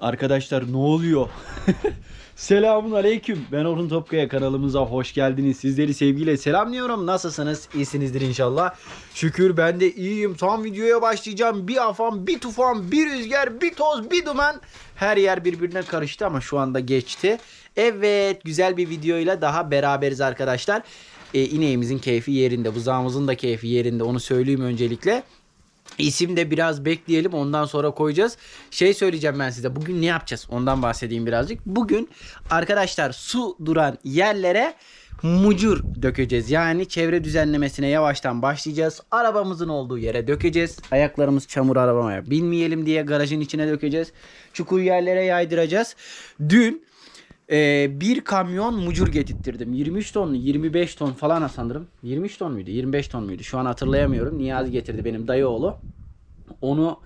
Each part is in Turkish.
Arkadaşlar ne oluyor? Selamun aleyküm. Ben Orhun Topkaya kanalımıza hoş geldiniz. Sizleri sevgiyle selamlıyorum. Nasılsınız? İyisinizdir inşallah. Şükür ben de iyiyim. Tam videoya başlayacağım. Bir afan, bir tufan, bir rüzgar, bir toz, bir duman. Her yer birbirine karıştı ama şu anda geçti. Evet güzel bir videoyla daha beraberiz arkadaşlar. Ee, ineğimizin keyfi yerinde. Buzağımızın da keyfi yerinde. Onu söyleyeyim öncelikle. İsim de biraz bekleyelim ondan sonra koyacağız. Şey söyleyeceğim ben size bugün ne yapacağız ondan bahsedeyim birazcık. Bugün arkadaşlar su duran yerlere mucur dökeceğiz. Yani çevre düzenlemesine yavaştan başlayacağız. Arabamızın olduğu yere dökeceğiz. Ayaklarımız çamur arabaya binmeyelim diye garajın içine dökeceğiz. Çukur yerlere yaydıracağız. Dün ee, bir kamyon mucur getirttirdim. 23 ton, 25 ton falan sanırım. 23 ton muydu? 25 ton muydu? Şu an hatırlayamıyorum. Niyazi getirdi benim dayı oğlu. Onu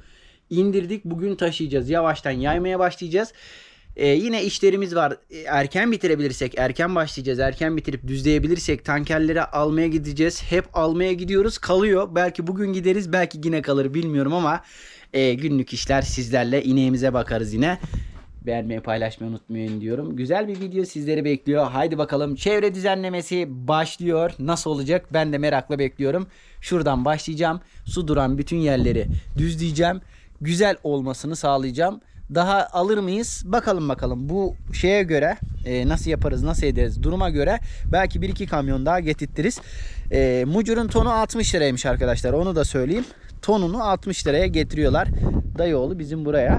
indirdik. Bugün taşıyacağız. Yavaştan yaymaya başlayacağız. Ee, yine işlerimiz var. Ee, Erken bitirebilirsek erken başlayacağız. Erken bitirip düzleyebilirsek tankerlere almaya gideceğiz. Hep almaya gidiyoruz. Kalıyor. Belki bugün gideriz. Belki yine kalır bilmiyorum ama e, günlük işler sizlerle. ineğimize bakarız yine. Beğenmeyi paylaşmayı unutmayın diyorum. Güzel bir video sizleri bekliyor. Haydi bakalım çevre düzenlemesi başlıyor. Nasıl olacak ben de merakla bekliyorum. Şuradan başlayacağım. Su duran bütün yerleri düzleyeceğim. Güzel olmasını sağlayacağım. Daha alır mıyız? Bakalım bakalım. Bu şeye göre e, nasıl yaparız, nasıl ederiz duruma göre belki bir iki kamyon daha getirtiriz. E, mucurun tonu 60 liraymış arkadaşlar. Onu da söyleyeyim. Tonunu 60 liraya getiriyorlar. Dayıoğlu bizim buraya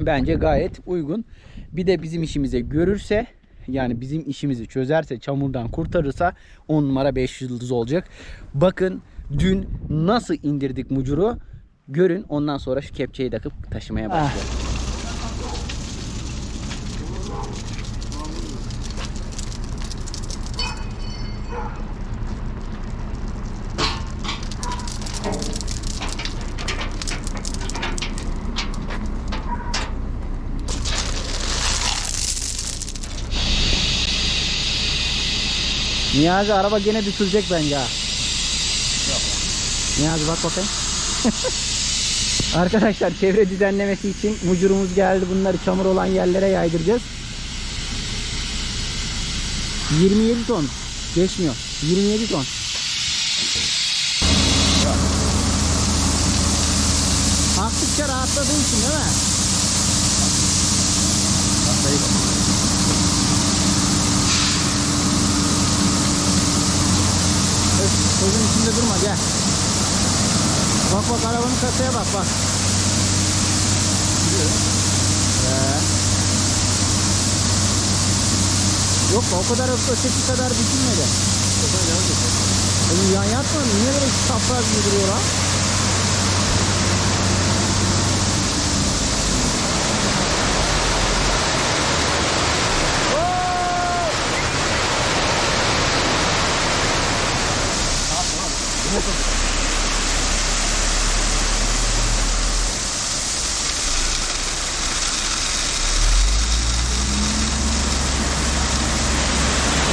bence gayet uygun. Bir de bizim işimize görürse yani bizim işimizi çözerse çamurdan kurtarırsa 10 numara 5 yıldız olacak. Bakın dün nasıl indirdik mucuru görün ondan sonra şu kepçeyi takıp taşımaya başlayalım. Niyazi araba gene düşülecek bence ha. Niyazi bak bakayım. Arkadaşlar çevre düzenlemesi için mucurumuz geldi. Bunları çamur olan yerlere yaydıracağız. 27 ton. Geçmiyor. 27 ton. Hafifçe rahatladığı için değil mi? Gel. Bak bak arabanın kasaya bak bak. Ee. Yok o kadar öteki kadar bitirmedi. Yan yatmadı. Niye böyle çapraz gibi duruyor lan?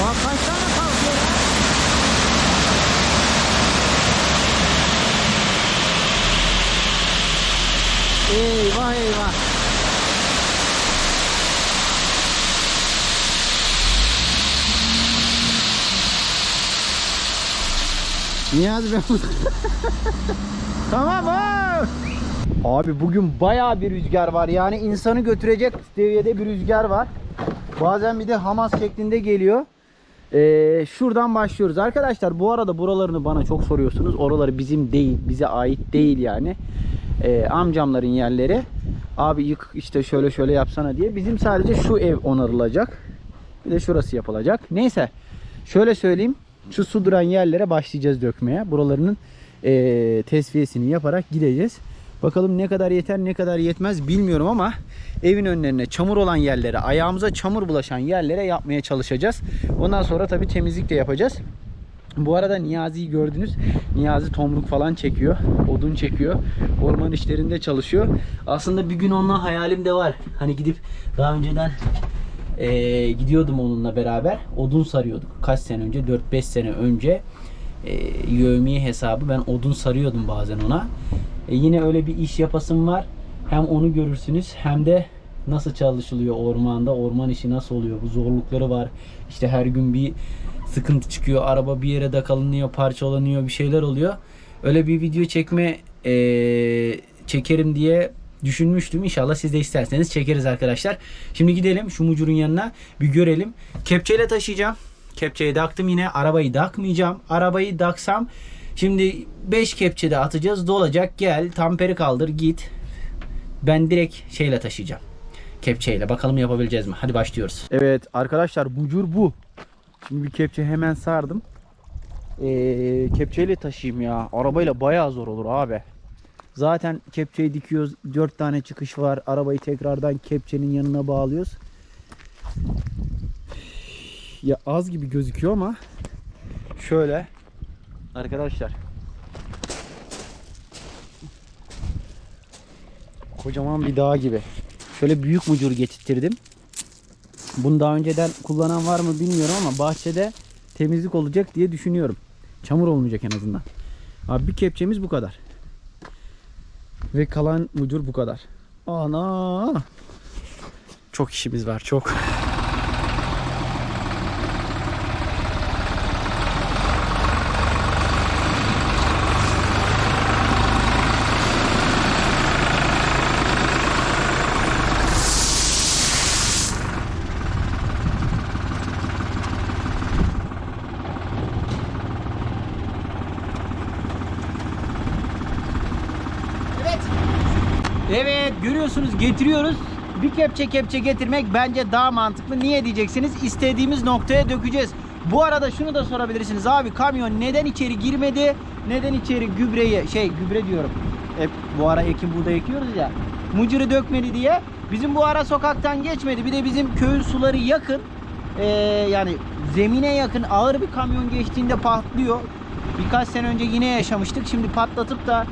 Bak kaç tane kalkıyor ya? Eyvah eyvah. Niyazi ben Tamam abi. Abi bugün bayağı bir rüzgar var. Yani insanı götürecek seviyede bir rüzgar var. Bazen bir de Hamas şeklinde geliyor. Ee, şuradan başlıyoruz. Arkadaşlar bu arada buralarını bana çok soruyorsunuz. Oraları bizim değil. Bize ait değil yani. Ee, amcamların yerleri. Abi yık işte şöyle şöyle yapsana diye. Bizim sadece şu ev onarılacak. Bir de şurası yapılacak. Neyse. Şöyle söyleyeyim. Şu su duran yerlere başlayacağız dökmeye. Buralarının ee, tesviyesini yaparak gideceğiz. Bakalım ne kadar yeter ne kadar yetmez bilmiyorum ama evin önlerine çamur olan yerlere, ayağımıza çamur bulaşan yerlere yapmaya çalışacağız. Ondan sonra tabii temizlik de yapacağız. Bu arada Niyazi'yi gördünüz. Niyazi tomruk falan çekiyor. Odun çekiyor. Orman işlerinde çalışıyor. Aslında bir gün onunla hayalim de var. Hani gidip daha önceden eee, gidiyordum onunla beraber. Odun sarıyorduk. Kaç sene önce? 4-5 sene önce. Eee yövmiye hesabı ben odun sarıyordum bazen ona. E, yine öyle bir iş yapasım var. Hem onu görürsünüz hem de nasıl çalışılıyor ormanda, orman işi nasıl oluyor, bu zorlukları var. İşte her gün bir sıkıntı çıkıyor, araba bir yere kalınıyor, parçalanıyor, bir şeyler oluyor. Öyle bir video çekme eee, çekerim diye düşünmüştüm. İnşallah siz de isterseniz çekeriz arkadaşlar. Şimdi gidelim şu mucurun yanına bir görelim. Kepçeyle taşıyacağım. Kepçeyi taktım yine. Arabayı takmayacağım. Arabayı taksam şimdi 5 kepçede atacağız. Dolacak. Gel tamperi kaldır git. Ben direkt şeyle taşıyacağım. Kepçeyle. Bakalım yapabileceğiz mi? Hadi başlıyoruz. Evet arkadaşlar mucur bu. Şimdi bir kepçe hemen sardım. Ee, kepçeyle taşıyayım ya. Arabayla bayağı zor olur abi. Zaten kepçeyi dikiyoruz. 4 tane çıkış var. Arabayı tekrardan kepçenin yanına bağlıyoruz. Ya az gibi gözüküyor ama şöyle arkadaşlar kocaman bir dağ gibi. Şöyle büyük mucur getirttirdim. Bunu daha önceden kullanan var mı bilmiyorum ama bahçede temizlik olacak diye düşünüyorum. Çamur olmayacak en azından. Abi bir kepçemiz bu kadar. Ve kalan mucur bu kadar. Ana! Çok işimiz var çok. Evet. Evet görüyorsunuz getiriyoruz. Bir kepçe kepçe getirmek bence daha mantıklı. Niye diyeceksiniz? İstediğimiz noktaya dökeceğiz. Bu arada şunu da sorabilirsiniz. Abi kamyon neden içeri girmedi? Neden içeri gübreyi şey gübre diyorum. Hep bu ara ekim buğday ekiyoruz ya. Mucuru dökmedi diye. Bizim bu ara sokaktan geçmedi. Bir de bizim köyün suları yakın. Ee, yani zemine yakın ağır bir kamyon geçtiğinde patlıyor. Birkaç sene önce yine yaşamıştık. Şimdi patlatıp da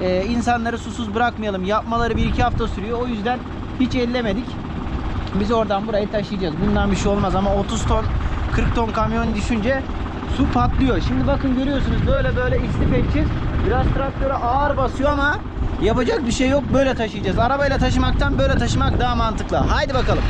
e, insanları susuz bırakmayalım. Yapmaları bir iki hafta sürüyor. O yüzden hiç ellemedik. Biz oradan burayı taşıyacağız. Bundan bir şey olmaz ama 30 ton 40 ton kamyon düşünce su patlıyor. Şimdi bakın görüyorsunuz böyle böyle istif edeceğiz. Biraz traktöre ağır basıyor ama yapacak bir şey yok. Böyle taşıyacağız. Arabayla taşımaktan böyle taşımak daha mantıklı. Haydi bakalım.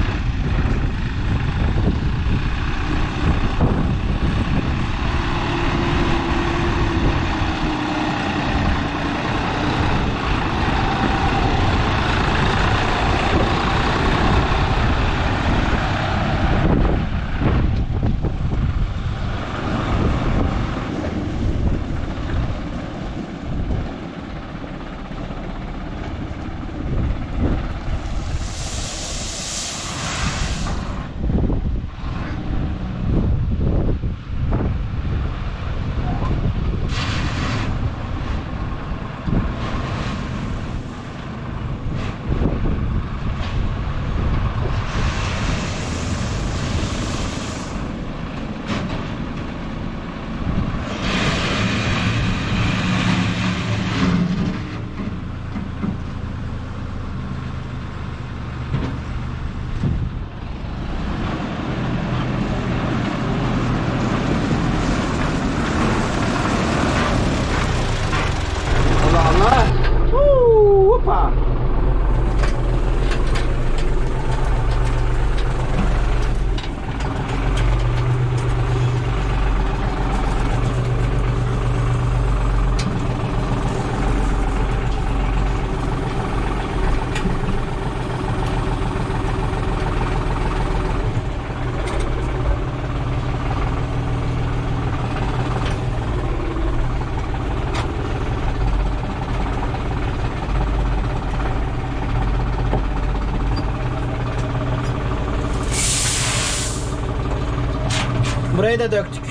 Burayı da döktük.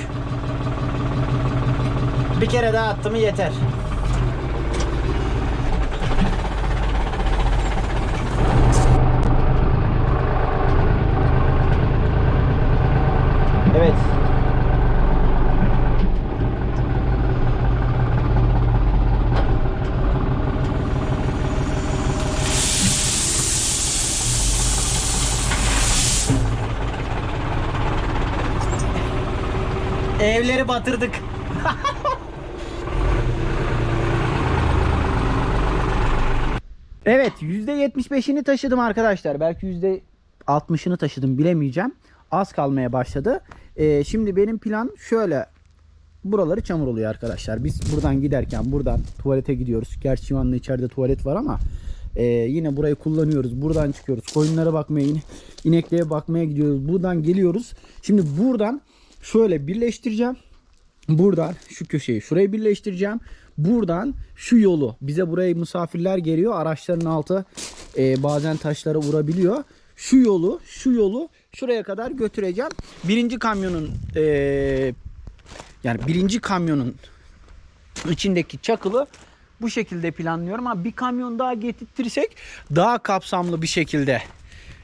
Bir kere daha attı mı yeter. Evet. Evleri batırdık. Evet %75'ini taşıdım arkadaşlar. Belki %60'ını taşıdım bilemeyeceğim. Az kalmaya başladı. Ee, şimdi benim plan şöyle. Buraları çamur oluyor arkadaşlar. Biz buradan giderken buradan tuvalete gidiyoruz. Gerçi şu anda içeride tuvalet var ama e, yine burayı kullanıyoruz. Buradan çıkıyoruz. Koyunlara bakmaya, in- ineklere bakmaya gidiyoruz. Buradan geliyoruz. Şimdi buradan şöyle birleştireceğim. Buradan şu köşeyi şuraya birleştireceğim. Buradan şu yolu bize buraya misafirler geliyor. Araçların altı e, bazen taşlara vurabiliyor. Şu yolu şu yolu şuraya kadar götüreceğim. Birinci kamyonun e, yani birinci kamyonun içindeki çakılı bu şekilde planlıyorum ama bir kamyon daha getirtirsek daha kapsamlı bir şekilde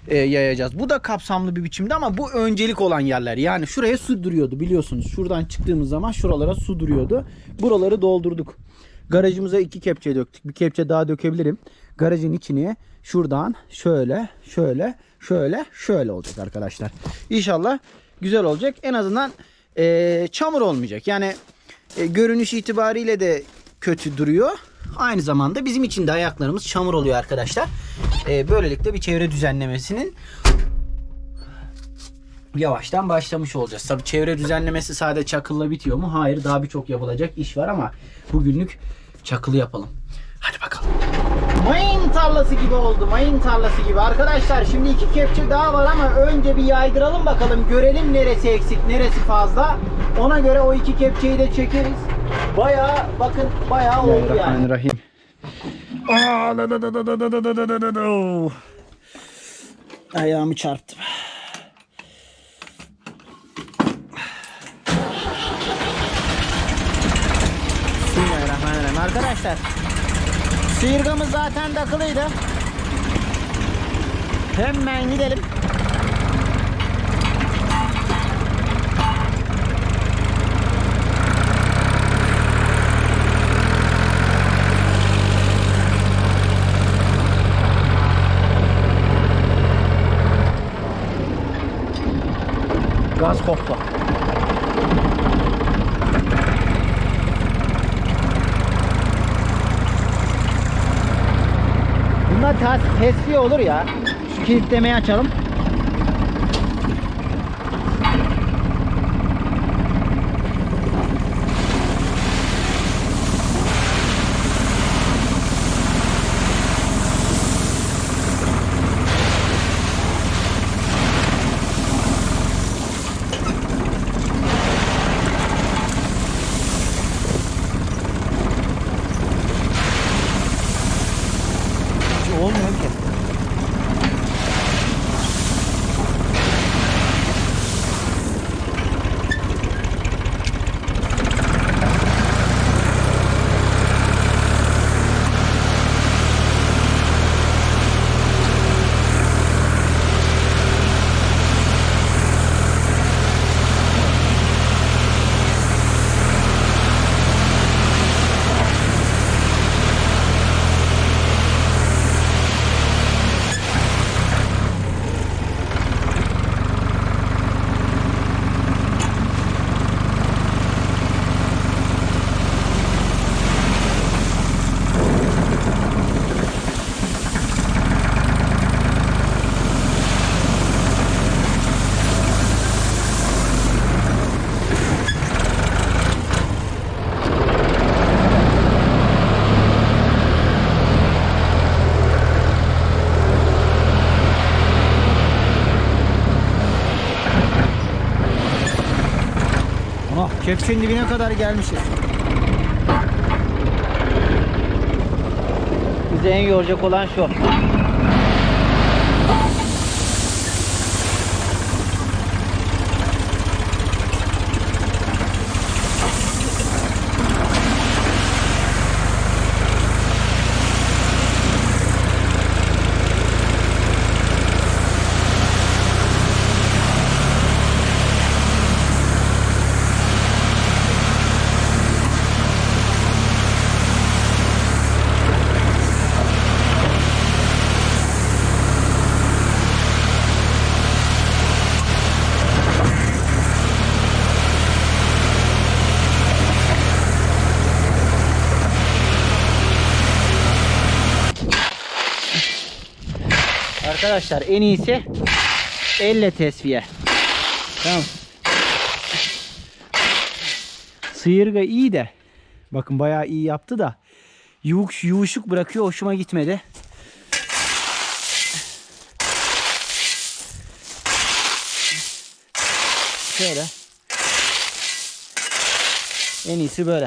e, yayacağız. Bu da kapsamlı bir biçimde ama bu öncelik olan yerler. Yani şuraya su duruyordu biliyorsunuz. Şuradan çıktığımız zaman şuralara su duruyordu. Buraları doldurduk. Garajımıza iki kepçe döktük. Bir kepçe daha dökebilirim. Garajın içine şuradan şöyle şöyle şöyle şöyle olacak arkadaşlar. İnşallah güzel olacak. En azından e, çamur olmayacak. Yani e, görünüş itibariyle de kötü duruyor. Aynı zamanda bizim için de ayaklarımız çamur oluyor arkadaşlar. E, böylelikle bir çevre düzenlemesinin yavaştan başlamış olacağız. Tabi çevre düzenlemesi sadece çakılla bitiyor mu? Hayır daha birçok yapılacak iş var ama bugünlük çakılı yapalım. Hadi bakalım. Mayın tarlası gibi oldu. Mayın tarlası gibi. Arkadaşlar şimdi iki kepçe daha var ama önce bir yaydıralım bakalım. Görelim neresi eksik, neresi fazla. Ona göre o iki kepçeyi de çekeriz. Bayağı bakın bayağı oldu yani. Bismillahirrahmanirrahim. Aa, da da da da da da da da da da da. Ayağımı çarptım. Bismillahirrahmanirrahim. Arkadaşlar Sıyırgamız zaten takılıydı. Hemen gidelim. Koptu. Bunlar ters, tesviye olur ya. Şu kilitlemeyi açalım. Kepçenin dibine kadar gelmişiz. Bize en yoracak olan şu. Arkadaşlar en iyisi elle tesviye. Tamam. Sıyırga iyi de bakın bayağı iyi yaptı da yuvuk yuvuşuk bırakıyor hoşuma gitmedi. Şöyle. En iyisi böyle.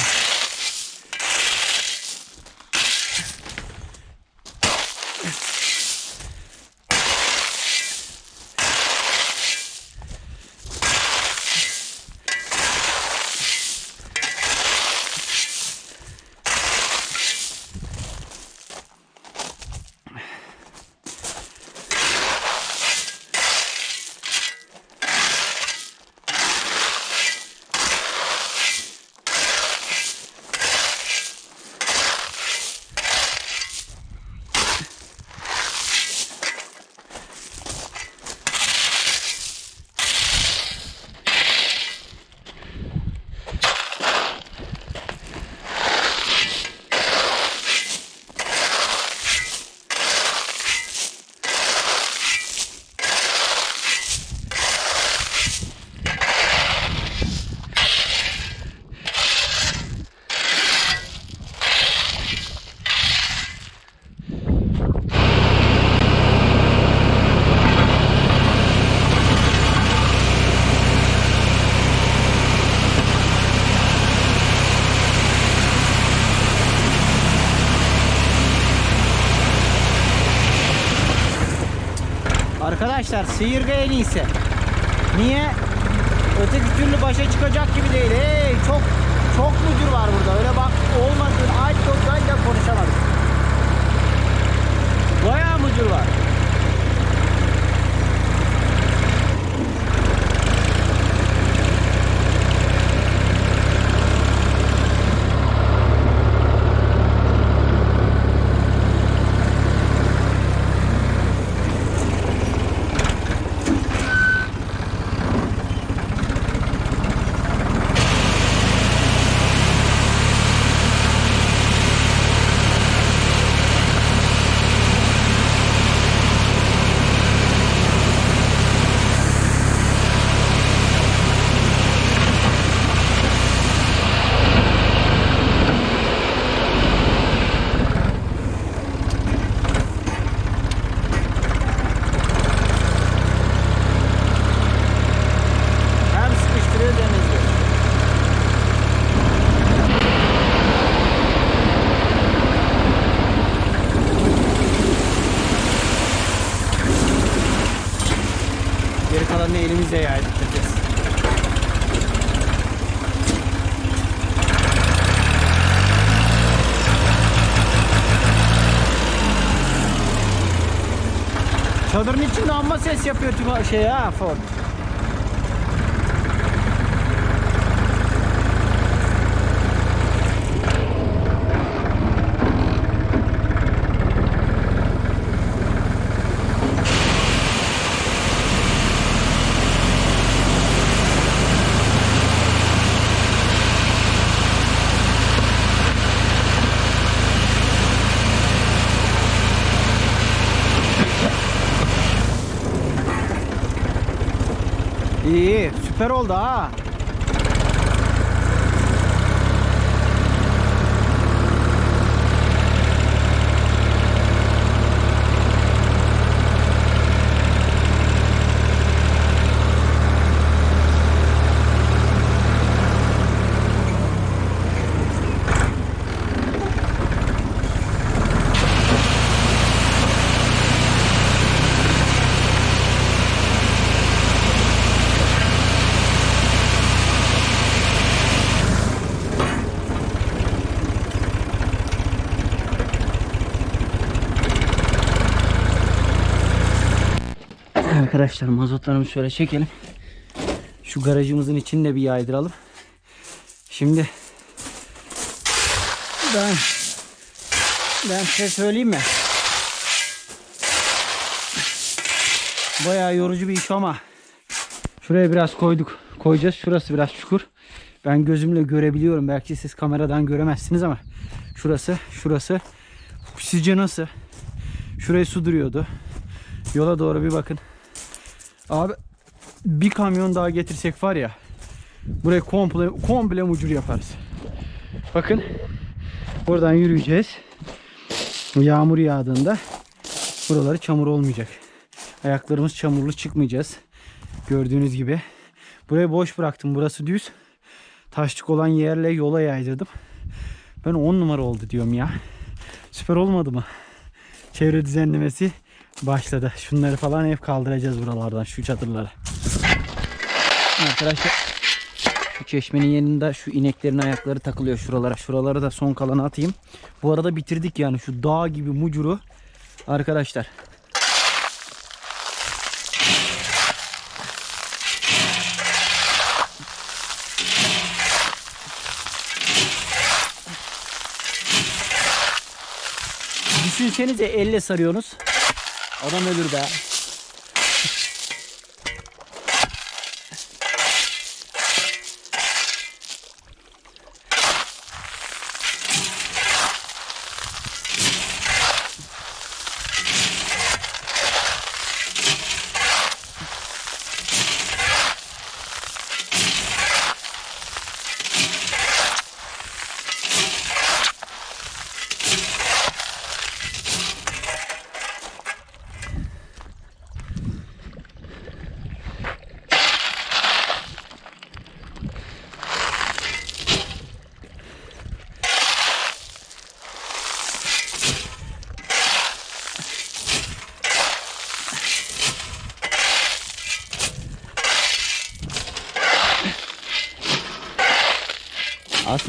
Arkadaşlar sıyırga en iyisi. Niye? Öteki türlü başa çıkacak gibi değil. Hey çok çok müdür var burada. Öyle bak olmadığın ait da konuşamadık. Bayağı müdür var. achei ah, a foto. İyi, süper oldu ha. Arkadaşlar mazotlarımızı şöyle çekelim. Şu garajımızın içini de bir yaydıralım. Şimdi ben ben size söyleyeyim mi? Bayağı yorucu bir iş ama şuraya biraz koyduk. Koyacağız. Şurası biraz çukur. Ben gözümle görebiliyorum. Belki siz kameradan göremezsiniz ama şurası, şurası. Sizce nasıl? Şuraya su duruyordu. Yola doğru bir bakın. Abi bir kamyon daha getirsek var ya burayı komple komple mucur yaparız. Bakın buradan yürüyeceğiz. Yağmur yağdığında buraları çamur olmayacak. Ayaklarımız çamurlu çıkmayacağız. Gördüğünüz gibi. Burayı boş bıraktım. Burası düz. Taşlık olan yerle yola yaydırdım. Ben 10 numara oldu diyorum ya. Süper olmadı mı? Çevre düzenlemesi başladı. Şunları falan hep kaldıracağız buralardan şu çadırları. Arkadaşlar şu çeşmenin yanında şu ineklerin ayakları takılıyor şuralara. Şuralara da son kalanı atayım. Bu arada bitirdik yani şu dağ gibi mucuru. Arkadaşlar Düşünsenize elle sarıyorsunuz. Adam ölür be.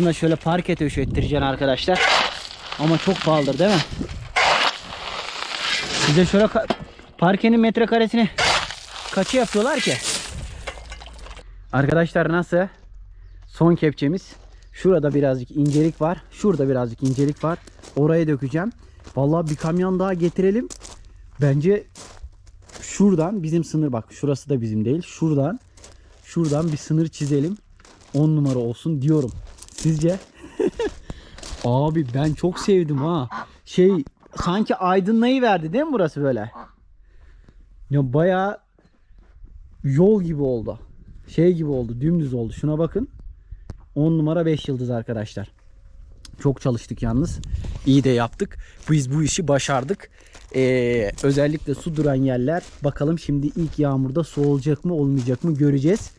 Aslında şöyle parke döşettireceksin arkadaşlar. Ama çok pahalıdır değil mi? Bize şöyle parkenin metrekaresini kaçı yapıyorlar ki? Arkadaşlar nasıl? Son kepçemiz. Şurada birazcık incelik var. Şurada birazcık incelik var. Oraya dökeceğim. Vallahi bir kamyon daha getirelim. Bence şuradan bizim sınır bak şurası da bizim değil. Şuradan şuradan bir sınır çizelim. 10 numara olsun diyorum. Sizce? Abi ben çok sevdim ha. Şey sanki aydınlayı verdi değil mi burası böyle? Ya bayağı yol gibi oldu. Şey gibi oldu. Dümdüz oldu. Şuna bakın. 10 numara 5 yıldız arkadaşlar. Çok çalıştık yalnız. İyi de yaptık. Biz bu işi başardık. Ee, özellikle su duran yerler. Bakalım şimdi ilk yağmurda su olacak mı olmayacak mı göreceğiz.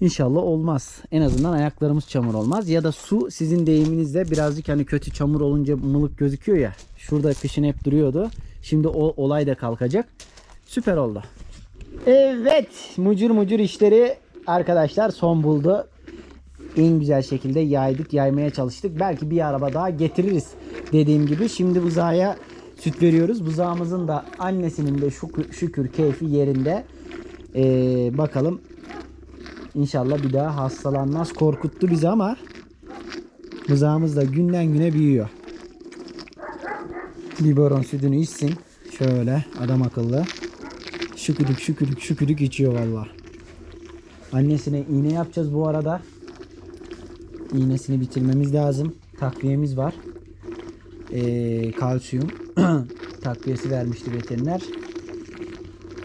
İnşallah olmaz. En azından ayaklarımız çamur olmaz. Ya da su sizin deyiminizle birazcık hani kötü çamur olunca mılık gözüküyor ya. Şurada kışın hep duruyordu. Şimdi o olay da kalkacak. Süper oldu. Evet. Mucur mucur işleri arkadaşlar son buldu. En güzel şekilde yaydık, yaymaya çalıştık. Belki bir araba daha getiririz dediğim gibi. Şimdi buzağıya süt veriyoruz. Buzağımızın da annesinin de şükür, şükür keyfi yerinde. Ee, bakalım İnşallah bir daha hastalanmaz. Korkuttu bizi ama buzağımız da günden güne büyüyor. Biberon sütünü içsin. Şöyle adam akıllı. Şükürük şükürük şükürük içiyor valla. Annesine iğne yapacağız bu arada. İğnesini bitirmemiz lazım. Takviyemiz var. Ee, kalsiyum takviyesi vermişti veteriner.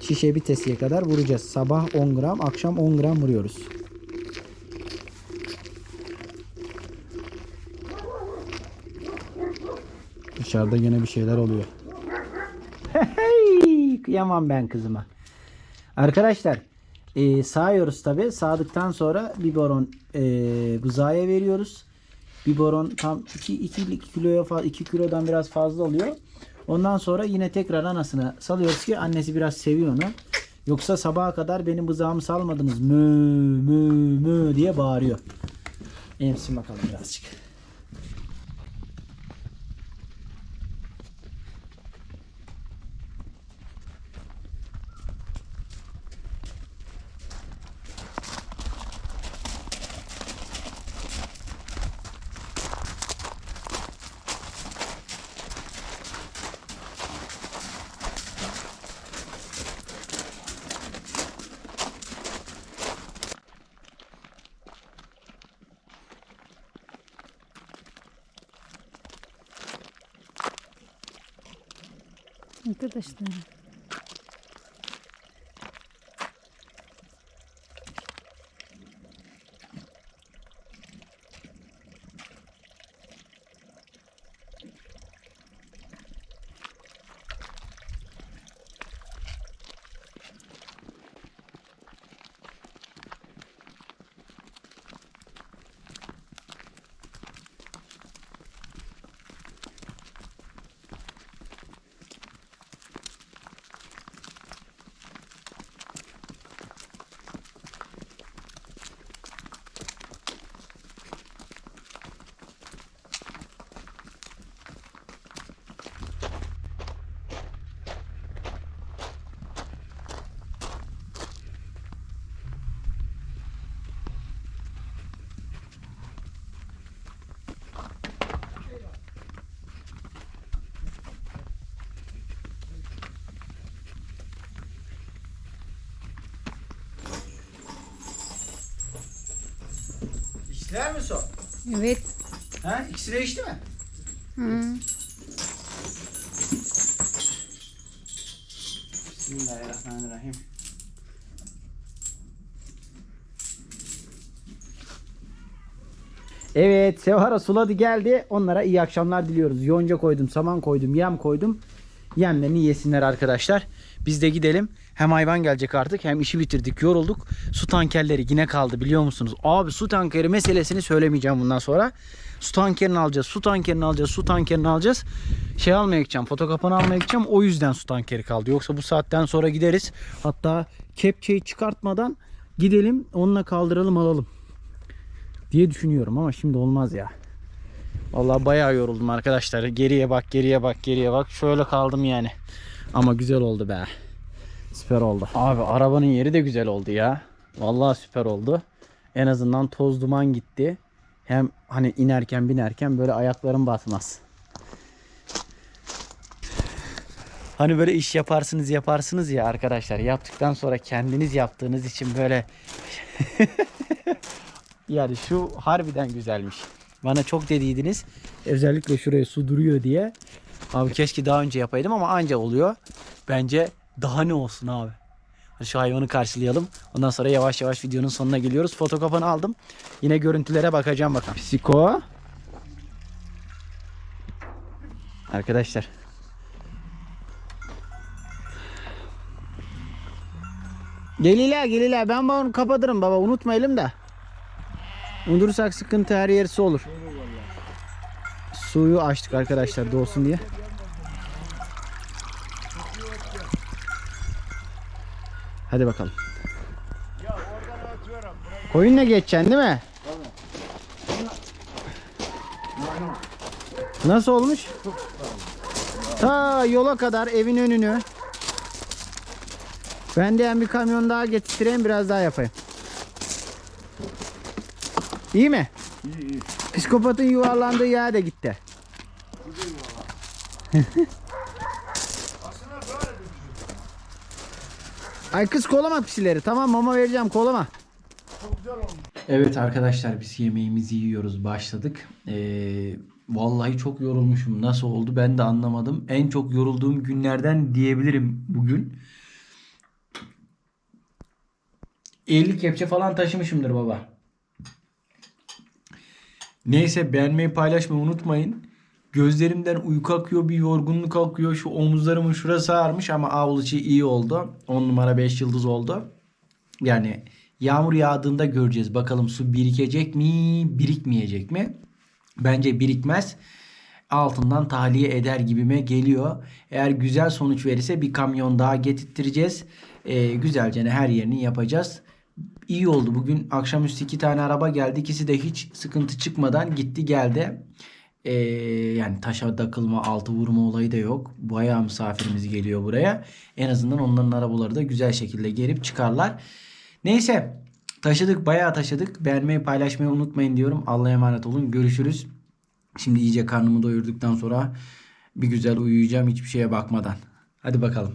Şişe bitesiye kadar vuracağız. Sabah 10 gram, akşam 10 gram vuruyoruz. Dışarıda yine bir şeyler oluyor. Hey, kıyamam ben kızıma. Arkadaşlar e, sağıyoruz tabi. Sağdıktan sonra biberon e, buzağıya veriyoruz. Biberon tam 2, 2, 2 kiloya fa- 2 kilodan biraz fazla oluyor. Ondan sonra yine tekrar anasına salıyoruz ki annesi biraz seviyor onu. Yoksa sabaha kadar benim buzağımı salmadınız mü mü mü diye bağırıyor. Emsin bakalım birazcık. Arkadaşlar Yer mi su? Evet. Ha? İkisi de içti mi? Hı. Bismillahirrahmanirrahim. Evet Sevara suladı geldi. Onlara iyi akşamlar diliyoruz. Yonca koydum, saman koydum, yem koydum. Yemlerini yesinler arkadaşlar. Biz de gidelim. Hem hayvan gelecek artık hem işi bitirdik yorulduk. Su tankerleri yine kaldı biliyor musunuz? Abi su tankeri meselesini söylemeyeceğim bundan sonra. Su tankerini alacağız, su tankerini alacağız, su tankerini alacağız. Şey almaya gideceğim, fotokapanı almaya gideceğim. O yüzden su tankeri kaldı. Yoksa bu saatten sonra gideriz. Hatta kepçeyi çıkartmadan gidelim onunla kaldıralım alalım. Diye düşünüyorum ama şimdi olmaz ya. Vallahi bayağı yoruldum arkadaşlar. Geriye bak, geriye bak, geriye bak. Şöyle kaldım yani. Ama güzel oldu be. Süper oldu. Abi arabanın yeri de güzel oldu ya. Vallahi süper oldu. En azından toz duman gitti. Hem hani inerken binerken böyle ayaklarım batmaz. Hani böyle iş yaparsınız yaparsınız ya arkadaşlar. Yaptıktan sonra kendiniz yaptığınız için böyle yani şu harbiden güzelmiş. Bana çok dediydiniz. Özellikle şuraya su duruyor diye. Abi keşke daha önce yapaydım ama anca oluyor. Bence daha ne olsun abi. Hadi şu hayvanı karşılayalım. Ondan sonra yavaş yavaş videonun sonuna geliyoruz. Fotokapanı aldım. Yine görüntülere bakacağım bakalım. Psiko. Arkadaşlar. Gelila gelila ben bunu kapatırım baba unutmayalım da. Unutursak sıkıntı her yerisi olur. Suyu açtık arkadaşlar doğsun diye. Hadi bakalım. Koyunla geçeceksin değil mi? Nasıl olmuş? Ta yola kadar evin önünü. Ben de bir kamyon daha getireyim biraz daha yapayım. İyi mi? İyi iyi. Psikopatın yuvarlandığı yer de gitti. Ay kız kolama pisileri. Tamam mama vereceğim kolama. Evet arkadaşlar biz yemeğimizi yiyoruz başladık. Ee, vallahi çok yorulmuşum. Nasıl oldu ben de anlamadım. En çok yorulduğum günlerden diyebilirim bugün. 50 kepçe falan taşımışımdır baba. Neyse beğenmeyi paylaşmayı unutmayın. Gözlerimden uyku akıyor bir yorgunluk akıyor. Şu omuzlarımın şurası ağrımış ama avlu iyi oldu. 10 numara 5 yıldız oldu. Yani yağmur yağdığında göreceğiz. Bakalım su birikecek mi birikmeyecek mi? Bence birikmez. Altından tahliye eder gibime geliyor. Eğer güzel sonuç verirse bir kamyon daha getirttireceğiz. Ee, güzelce her yerini yapacağız. İyi oldu. Bugün akşamüstü iki tane araba geldi. İkisi de hiç sıkıntı çıkmadan gitti geldi. Ee, yani taşa takılma, altı vurma olayı da yok. Bayağı misafirimiz geliyor buraya. En azından onların arabaları da güzel şekilde gelip çıkarlar. Neyse taşıdık bayağı taşıdık. Beğenmeyi paylaşmayı unutmayın diyorum. Allah'a emanet olun. Görüşürüz. Şimdi iyice karnımı doyurduktan sonra bir güzel uyuyacağım hiçbir şeye bakmadan. Hadi bakalım.